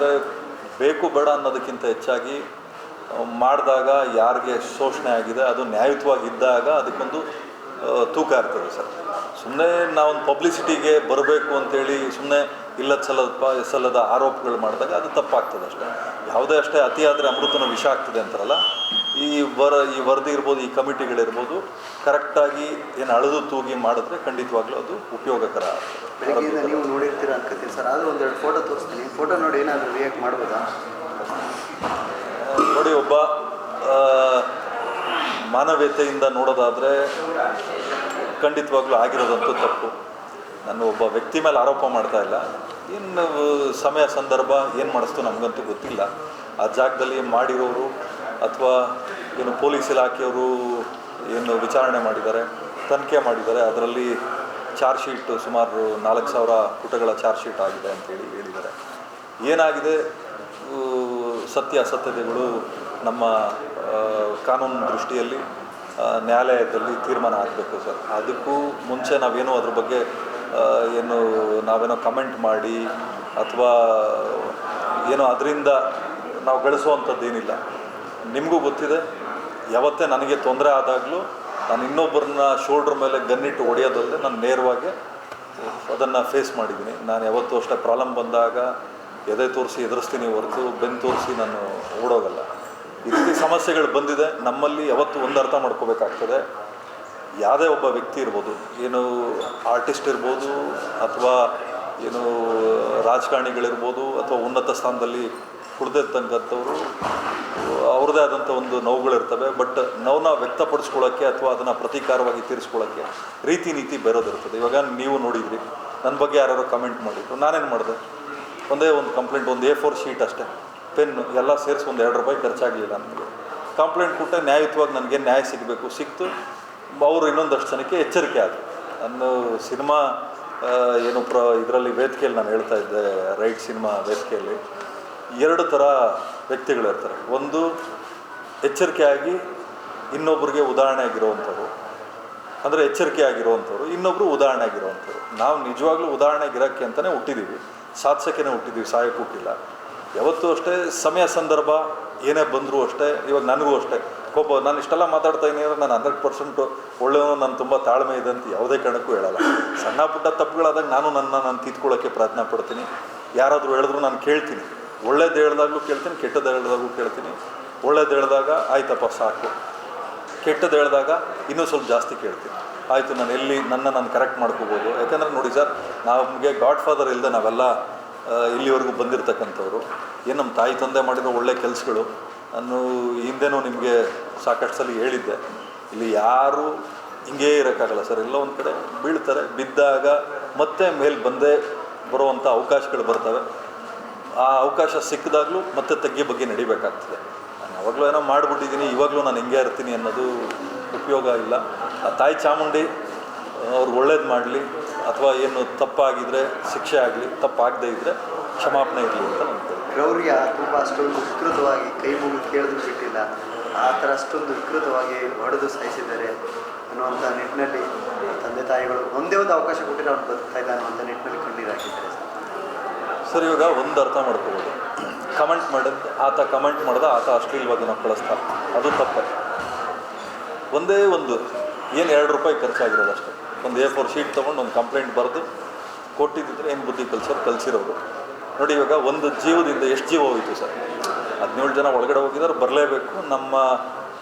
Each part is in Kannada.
ಅಂದರೆ ಬೇಕು, ಬೇಡ ಅನ್ನೋದಕ್ಕಿಂತ ಹೆಚ್ಚಾಗಿ ಮಾಡಿದಾಗ ಯಾರಿಗೆ ಶೋಷಣೆ ಆಗಿದೆ, ಅದು ನ್ಯಾಯಯುತವಾಗಿ ಇದ್ದಾಗ ಅದಕ್ಕೊಂದು ತೂಕ ಇರ್ತದೆ ಸರ್. ಸುಮ್ಮನೆ ನಾವೊಂದು ಪಬ್ಲಿಸಿಟಿಗೆ ಬರಬೇಕು ಅಂತೇಳಿ ಸುಮ್ಮನೆ ಇಲ್ಲದ ಸಲ್ಲದ ಸಲ್ಲದ ಆರೋಪಗಳು ಮಾಡಿದಾಗ ಅದು ತಪ್ಪಾಗ್ತದೆ ಅಷ್ಟೇ. ಯಾವುದೇ ಅಷ್ಟೇ ಅತಿಯಾದರೆ ಅಮೃತನ ವಿಷ ಆಗ್ತದೆ ಅಂತಾರಲ್ಲ ಈ ವರ ಈ ವರದಿ ಇರ್ಬೋದು ಈ ಕಮಿಟಿಗಳಿರ್ಬೋದು ಕರೆಕ್ಟಾಗಿ ಏನು ಅಳೆದು ತೂಗಿ ಮಾಡಿದ್ರೆ ಖಂಡಿತವಾಗ್ಲೂ ಅದು ಉಪಯೋಗಕರ ಬೆಳಗ್ಗೆಯಿಂದ ನೀವು ನೋಡಿರ್ತೀರ ಅನ್ಕೋತೀನಿ ಸರ್. ಆದರೂ ಒಂದೆರಡು ಫೋಟೋ ತೋರಿಸ್ತೀನಿ. ಫೋಟೋ ನೋಡಿ ಏನಾದರೂ ರಿಯಾಕ್ಟ್ ಮಾಡ್ಬೋದಾ? ನೋಡಿ ಒಬ್ಬ ಮಾನವೀಯತೆಯಿಂದ ನೋಡೋದಾದರೆ ಖಂಡಿತವಾಗ್ಲೂ ಆಗಿರೋದಂತೂ ತಪ್ಪು. ನಾನು ಒಬ್ಬ ವ್ಯಕ್ತಿ ಮೇಲೆ ಆರೋಪ ಮಾಡ್ತಾ ಇಲ್ಲ. ಇನ್ನು ಸಮಯ ಸಂದರ್ಭ ಏನು ಮಾಡಿಸ್ತು ನಮಗಂತೂ ಗೊತ್ತಿಲ್ಲ. ಆ ಜಾಗದಲ್ಲಿ ಮಾಡಿರೋರು ಅಥವಾ ಏನು ಪೊಲೀಸ್ ಇಲಾಖೆಯವರು ಏನು ವಿಚಾರಣೆ ಮಾಡಿದ್ದಾರೆ, ತನಿಖೆ ಮಾಡಿದ್ದಾರೆ, ಅದರಲ್ಲಿ ಚಾರ್ಜ್ ಶೀಟ್ ಸುಮಾರು ನಾಲ್ಕು ಸಾವಿರ ಪುಟಗಳ ಚಾರ್ಜ್ ಶೀಟ್ ಆಗಿದೆ ಅಂತೇಳಿ ಹೇಳಿದ್ದಾರೆ. ಏನಾಗಿದೆ? ಸತ್ಯ ಅಸತ್ಯತೆಗಳು ನಮ್ಮ ಕಾನೂನು ದೃಷ್ಟಿಯಲ್ಲಿ ನ್ಯಾಯಾಲಯದಲ್ಲಿ ತೀರ್ಮಾನ ಆಗಬೇಕು ಸರ್. ಅದಕ್ಕೂ ಮುಂಚೆ ನಾವೇನೋ ಅದ್ರ ಬಗ್ಗೆ ಏನು ನಾವೇನೋ ಕಮೆಂಟ್ ಮಾಡಿ ಅಥವಾ ಏನೋ ಅದರಿಂದ ನಾವು ಗಳಿಸುವಂಥದ್ದು ಏನಿಲ್ಲ ನಿಮಗೂ ಗೊತ್ತಿದೆ, ಯಾವತ್ತೇ ನನಗೆ ತೊಂದರೆ ಆದಾಗಲೂ ನಾನು ಇನ್ನೊಬ್ಬರನ್ನ ಶೋಲ್ಡ್ರ್ ಮೇಲೆ ಗನ್ನಿಟ್ಟು ಹೊಡೆಯೋದಲ್ಲದೆ ನಾನು ನೇರವಾಗಿ ಅದನ್ನು ಫೇಸ್ ಮಾಡಿದ್ದೀನಿ. ನಾನು ಯಾವತ್ತೂ ಅಷ್ಟೇ ಪ್ರಾಬ್ಲಮ್ ಬಂದಾಗ ಎದೆ ತೋರಿಸಿ ಎದುರಿಸ್ತೀನಿ ಹೊರತು ಬೆನ್ನು ತೋರಿಸಿ ನಾನು ಓಡೋಗಲ್ಲ. ಈ ರೀತಿ ಸಮಸ್ಯೆಗಳು ಬಂದಿದೆ. ನಮ್ಮಲ್ಲಿ ಯಾವತ್ತೂ ಒಂದು ಅರ್ಥ ಮಾಡ್ಕೋಬೇಕಾಗ್ತದೆ. ಯಾವುದೇ ಒಬ್ಬ ವ್ಯಕ್ತಿ ಇರ್ಬೋದು, ಏನು ಆರ್ಟಿಸ್ಟ್ ಇರ್ಬೋದು ಅಥವಾ ಏನು ರಾಜಕಾರಣಿಗಳಿರ್ಬೋದು ಅಥವಾ ಉನ್ನತ ಸ್ಥಾನದಲ್ಲಿ ಕುಡ್ದಿರ್ತಕ್ಕಂಥವ್ರು, ಅವ್ರದ್ದೇ ಆದಂಥ ಒಂದು ನೋವುಗಳಿರ್ತವೆ. ಬಟ್ ನೋವನ್ನ ವ್ಯಕ್ತಪಡಿಸ್ಕೊಳ್ಳೋಕ್ಕೆ ಅಥವಾ ಅದನ್ನು ಪ್ರತೀಕಾರವಾಗಿ ತೀರಿಸ್ಕೊಳ್ಳೋಕ್ಕೆ ರೀತಿ ನೀತಿ ಬೇರೋದಿರ್ತದೆ. ಇವಾಗ ನೀವು ನೋಡಿದ್ರಿ, ನನ್ನ ಬಗ್ಗೆ ಯಾರು ಕಮೆಂಟ್ ಮಾಡಿದ್ರು, ನಾನೇನು ಮಾಡಿದೆ? ಒಂದೇ ಒಂದು ಕಂಪ್ಲೇಂಟ್ ಒಂದು ಎ ಫೋರ್ ಶೀಟ್ ಅಷ್ಟೇ. ಪೆನ್ನು ಎಲ್ಲ ಸೇರಿಸಿ ಒಂದು ಎರಡು ರೂಪಾಯಿ ಖರ್ಚಾಗಲಿಲ್ಲ ನನಗೆ. ಕಂಪ್ಲೇಂಟ್ ಕೊಟ್ಟೆ ನ್ಯಾಯಯುತವಾಗಿ ನನಗೆ ನ್ಯಾಯ ಸಿಗಬೇಕು. ಸಿಕ್ತು, ಅವರು ಇನ್ನೊಂದಷ್ಟು ಜನಕ್ಕೆ ಎಚ್ಚರಿಕೆ ಆದರು. ನನ್ನ ಸಿನಿಮಾ ಏನು ಪ್ರ, ಇದರಲ್ಲಿ ವೇದಿಕೆಯಲ್ಲಿ ನಾನು ಹೇಳ್ತಾ ಇದ್ದೆ, ರೈಟ್ ಸಿನಿಮಾ ವೇದಿಕೆಯಲ್ಲಿ. ಎರಡು ಥರ ವ್ಯಕ್ತಿಗಳಿರ್ತಾರೆ ಒಂದು ಎಚ್ಚರಿಕೆಯಾಗಿ ಇನ್ನೊಬ್ರಿಗೆ ಉದಾಹರಣೆ ಆಗಿರುವಂಥವ್ರು. ಅಂದರೆ ಎಚ್ಚರಿಕೆ ಆಗಿರುವಂಥವ್ರು ಇನ್ನೊಬ್ಬರು ಉದಾಹರಣೆ ಆಗಿರುವಂಥವ್ರು. ನಾವು ನಿಜವಾಗ್ಲೂ ಉದಾಹರಣೆ ಆಗಿರೋಕ್ಕೆ ಅಂತಲೇ ಹುಟ್ಟಿದ್ದೀವಿ ಸಾಧಿಸೋಕ್ಕೇ ಹುಟ್ಟಿದ್ದೀವಿ ಸಾಯಕ್ಕೆ ಹುಟ್ಟಿಲ್ಲ. ಯಾವತ್ತೂ ಅಷ್ಟೇ, ಸಮಯ, ಸಂದರ್ಭ ಏನೇ ಬಂದರೂ ಅಷ್ಟೇ, ಇವಾಗ ನನಗೂ ಅಷ್ಟೇ. ಕೋಪ ನಾನು ಇಷ್ಟೆಲ್ಲ ಮಾತಾಡ್ತಾ ಇದ್ದೀನಿ ಅಂದರೆ ನಾನು ಹಂಡ್ರೆಡ್ ಪರ್ಸೆಂಟು ಒಳ್ಳೆಯವನು, ನಾನು ತುಂಬ ತಾಳ್ಮೆ ಇದೆ ಅಂತ ಯಾವುದೇ ಕಾರಣಕ್ಕೂ ಹೇಳಲ್ಲ. ಸಣ್ಣ ಪುಟ್ಟ ತಪ್ಪುಗಳಾದಾಗ ನಾನು ನನ್ನ, ನಾನು ತಿದ್ಕೊಳ್ಳೋಕ್ಕೆ ಪ್ರಯತ್ನ ಪಡ್ತೀನಿ. ಯಾರಾದರೂ ಹೇಳಿದ್ರು ನಾನು ಕೇಳ್ತೀನಿ. ಒಳ್ಳೇದು ಹೇಳ್ದಾಗಲೂ ಕೇಳ್ತೀನಿ ಕೆಟ್ಟದ್ದು ಹೇಳ್ದಾಗಲೂ ಕೇಳ್ತೀನಿ. ಒಳ್ಳೇದು ಹೇಳಿದಾಗ, ಆಯ್ತಪ್ಪ, ಸಾಕು. ಕೆಟ್ಟದ್ದು ಹೇಳಿದಾಗ ಇನ್ನೂ ಸ್ವಲ್ಪ ಜಾಸ್ತಿ ಕೇಳ್ತೀನಿ. ಆಯಿತು, ನಾನು ಎಲ್ಲಿ ನನ್ನ ನಾನು ಕರೆಕ್ಟ್ ಮಾಡ್ಕೋಬೋದು. ಯಾಕಂದರೆ ನೋಡಿ ಸರ್, ನಮಗೆ ಗಾಡ್ ಫಾದರ್ ಇಲ್ಲದೆ ನಾವೆಲ್ಲ ಇಲ್ಲಿವರೆಗೂ ಬಂದಿರತಕ್ಕಂಥವ್ರು. ಏನು ನಮ್ಮ ತಾಯಿ, ತಂದೆ ಮಾಡಿದ ಒಳ್ಳೆ ಕೆಲಸಗಳು ನಾನು ಹಿಂದೆನೂ ನಿಮಗೆ ಸಾಕಷ್ಟು ಸಲ ಹೇಳಿದ್ದೆ. ಇಲ್ಲಿ ಯಾರು ಹಿಂಗೇ ಇರೋಕ್ಕಾಗಲ್ಲ ಸರ್. ಎಲ್ಲ ಒಂದು ಕಡೆ ಬೀಳ್ತಾರೆ. ಬಿದ್ದಾಗ ಮತ್ತೆ ಮೇಲೆ ಬಂದೇ ಬರುವಂಥ ಅವಕಾಶಗಳು ಬರ್ತವೆ. ಆ ಅವಕಾಶ ಸಿಕ್ಕಿದಾಗಲೂ ಮತ್ತೆ ತಗ್ಗಿ ಬಗ್ಗೆ ನಡಿಬೇಕಾಗ್ತದೆ. ನಾನು ಯಾವಾಗಲೂ ಏನೋ ಮಾಡಿಬಿಟ್ಟಿದ್ದೀನಿ ಇವಾಗಲೂ ನಾನು ಹಿಂಗೆ ಇರ್ತೀನಿ ಅನ್ನೋದು ಉಪಯೋಗ ಇಲ್ಲ. ಆ ತಾಯಿ ಚಾಮುಂಡಿ ಅವ್ರಿಗೆ ಒಳ್ಳೇದು ಮಾಡಲಿ, ಅಥವಾ ಏನು ತಪ್ಪಾಗಿದ್ದರೆ ಶಿಕ್ಷೆ ಆಗಲಿ, ತಪ್ಪಾಗದೇ ಇದ್ದರೆ ಕ್ಷಮಾಪಣೆ ಇರಲಿ ಅಂತ ನಾನು ಕ್ರೌರ್ಯ ತುಂಬ ಅಷ್ಟೊಂದು ವಿಕೃತವಾಗಿ ಕೈ ಮುಗಿದು ಕೇಳಿದ್ರು ಬಿಟ್ಟಿಲ್ಲ. ಆ ಥರ ಅಷ್ಟೊಂದು ವಿಕೃತವಾಗಿ ಹೊಡೆದು ಸಾಯಿಸಿದ್ದಾರೆ ಅನ್ನುವಂಥ ನಿಟ್ಟಿನಲ್ಲಿ ತಂದೆ ತಾಯಿಗಳು ಒಂದೇ ಒಂದು ಅವಕಾಶ ಕೊಟ್ಟಿರೋ ಅವ್ನು ಬದುಕ್ತಾ ಇಲ್ಲ ಅನ್ನುವಂಥ ನಿಟ್ಟಿನಲ್ಲಿ ಕಣ್ಣೀರು ಹಾಕಿದ್ದಾರೆ ಸರ್. ಸರ್, ಇವಾಗ ಒಂದು ಅರ್ಥ ಮಾಡ್ಕೋಬೋದು. ಕಮೆಂಟ್ ಮಾಡಿದ್ದು ಆತ ಕಮೆಂಟ್ ಮಾಡಿದ, ಆತ ಅಶ್ಲೀಲವಾಗಿ ನಾವು ಕಳಿಸ್ತಾ ಅದು ತಪ್ಪೆ. ಒಂದೇ ಒಂದು, ಏನು ಎರಡು ರೂಪಾಯಿ ಖರ್ಚಾಗಿರೋದು ಅಷ್ಟೇ. ಒಂದು ಎ ಫೋರ್ ಶೀಟ್ ತೊಗೊಂಡು ಒಂದು ಕಂಪ್ಲೇಂಟ್ ಬರೆದು ಕೊಟ್ಟಿದ್ದರೆ ಏನು ಬುದ್ಧಿ ಕಲ್ಸೋರು ಕಲಿಸಿರೋರು ನೋಡಿ, ಇವಾಗ ಒಂದು ಜೀವದಿಂದ ಎಷ್ಟು ಜೀವ ಹೋಯಿತು ಸರ್? ಹದಿನೇಳು ಜನ ಒಳಗಡೆ ಹೋಗಿದ್ದಾರೆ, ಬರಲೇಬೇಕು. ನಮ್ಮ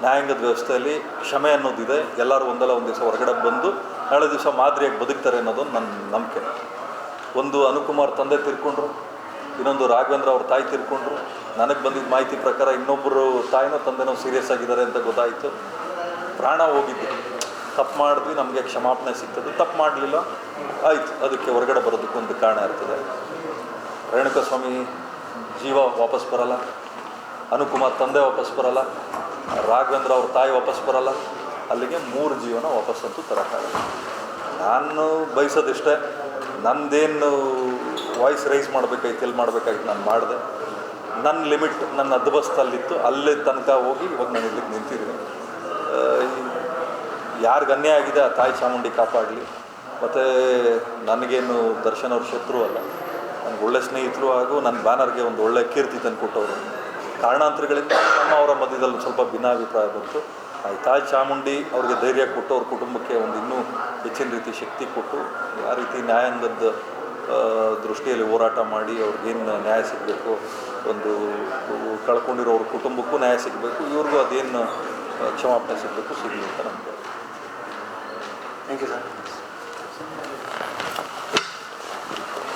ನ್ಯಾಯಾಂಗದ ವ್ಯವಸ್ಥೆಯಲ್ಲಿ ಕ್ಷಮೆ ಅನ್ನೋದಿದೆ. ಎಲ್ಲರೂ ಒಂದಲ್ಲ ಒಂದು ದಿವಸ ಹೊರಗಡೆ ಬಂದು ನಾಳೆ ದಿವಸ ಮಾದರಿಯಾಗಿ ಬದುಕ್ತಾರೆ ಅನ್ನೋದು ನನ್ನ ನಂಬಿಕೆ. ಒಂದು ಅನುಕುಮಾರ್ ತಂದೆ ತಿರ್ಕೊಂಡ್ರು, ಇನ್ನೊಂದು ರಾಘವೇಂದ್ರ ಅವ್ರ ತಾಯಿ ತಿರ್ಕೊಂಡ್ರು. ನನಗೆ ಬಂದಿದ್ದ ಮಾಹಿತಿ ಪ್ರಕಾರ ಇನ್ನೊಬ್ಬರು ತಾಯಿನೋ ತಂದೆನೋ ಸೀರಿಯಸ್ ಆಗಿದ್ದಾರೆ ಅಂತ ಗೊತ್ತಾಯಿತು. ಪ್ರಾಣ ಹೋಗಿದ್ದು. ತಪ್ಪು ಮಾಡಿದ್ವಿ, ನಮಗೆ ಕ್ಷಮಾಪಣೆ ಸಿಗ್ತದೆ. ತಪ್ಪು ಮಾಡಲಿಲ್ಲ. ಆಯಿತು, ಅದಕ್ಕೆ ಹೊರಗಡೆ ಬರೋದಕ್ಕೊಂದು ಕಾರಣ ಇರ್ತದೆ. ರೇಣುಕಾ ಸ್ವಾಮಿ ಜೀವ ವಾಪಸ್ ಬರಲ್ಲ, ಅನುಕುಮಾರ್ ತಂದೆ ವಾಪಸ್ ಬರಲ್ಲ, ರಾಘವೇಂದ್ರ ಅವ್ರ ತಾಯಿ ವಾಪಸ್ ಬರಲ್ಲ, ಅಲ್ಲಿಗೆ ಮೂರು ಜೀವನ ವಾಪಸ್ ಅಂತೂ ತರೋಕ್ಕಾಗಲ್ಲ ನಾನು ಬಯಸೋದಿಷ್ಟೇ, ನಂದೇನು ವಾಯ್ಸ್ ರೈಸ್ ಮಾಡಬೇಕಾಯ್ತು, ಎಲ್ಲಿ ಮಾಡಬೇಕಾಗಿತ್ತು ನಾನು ಮಾಡಿದೆ. ನನ್ನ ಲಿಮಿಟ್ ನನ್ನ ಅದ್ಬಸ್ತಲ್ಲಿತ್ತು ಅಲ್ಲಿ ತನಕ ಹೋಗಿ ಇವಾಗ ನಾನು ಇಲ್ಲಿಗೆ ನಿಂತಿದ್ದೀನಿ. ಯಾರಿಗೆ ಅನ್ಯಾಯ ಆಗಿದೆ, ಆ ತಾಯಿ ಚಾಮುಂಡಿ ಕಾಪಾಡಲಿ. ಮತ್ತು ನನಗೇನು ದರ್ಶನ್ ಅವ್ರ ಶತ್ರು ಅಲ್ಲ. ನನಗೆ ಒಳ್ಳೆ ಸ್ನೇಹಿತರು ಹಾಗೂ ನನ್ನ ಬ್ಯಾನರ್ಗೆ ಒಂದು ಒಳ್ಳೆ ಕೀರ್ತಿ ತಂದು ಕೊಟ್ಟವರು. ಕಾರಣಾಂತರಗಳಿಂದ ನಮ್ಮ ಅವರ ಮಧ್ಯದಲ್ಲಿ ಸ್ವಲ್ಪ ಭಿನ್ನಾಭಿಪ್ರಾಯ ಬಂತು. ತಾಯಿ ಚಾಮುಂಡಿ ಅವ್ರಿಗೆ ಧೈರ್ಯ ಕೊಟ್ಟು ಅವ್ರ ಕುಟುಂಬಕ್ಕೆ ಒಂದು ಇನ್ನೂ ಹೆಚ್ಚಿನ ರೀತಿ ಶಕ್ತಿ ಕೊಟ್ಟು ಆ ರೀತಿ ನ್ಯಾಯಾಂಗದ ದೃಷ್ಟಿಯಲ್ಲಿ ಹೋರಾಟ ಮಾಡಿ ಅವ್ರಿಗೇನು ನ್ಯಾಯ ಸಿಗಬೇಕು, ಒಂದು ಕಳ್ಕೊಂಡಿರೋ ಅವ್ರ ಕುಟುಂಬಕ್ಕೂ ನ್ಯಾಯ ಸಿಗಬೇಕು, ಇವ್ರಿಗೂ ಅದೇನು ಕ್ಷಮಾಪಣೆ ಸಿಗಬೇಕು, ಸಿಗಲಿ ಅಂತ ನಮಗೆ ಥ್ಯಾಂಕ್ ಯು ಸರ್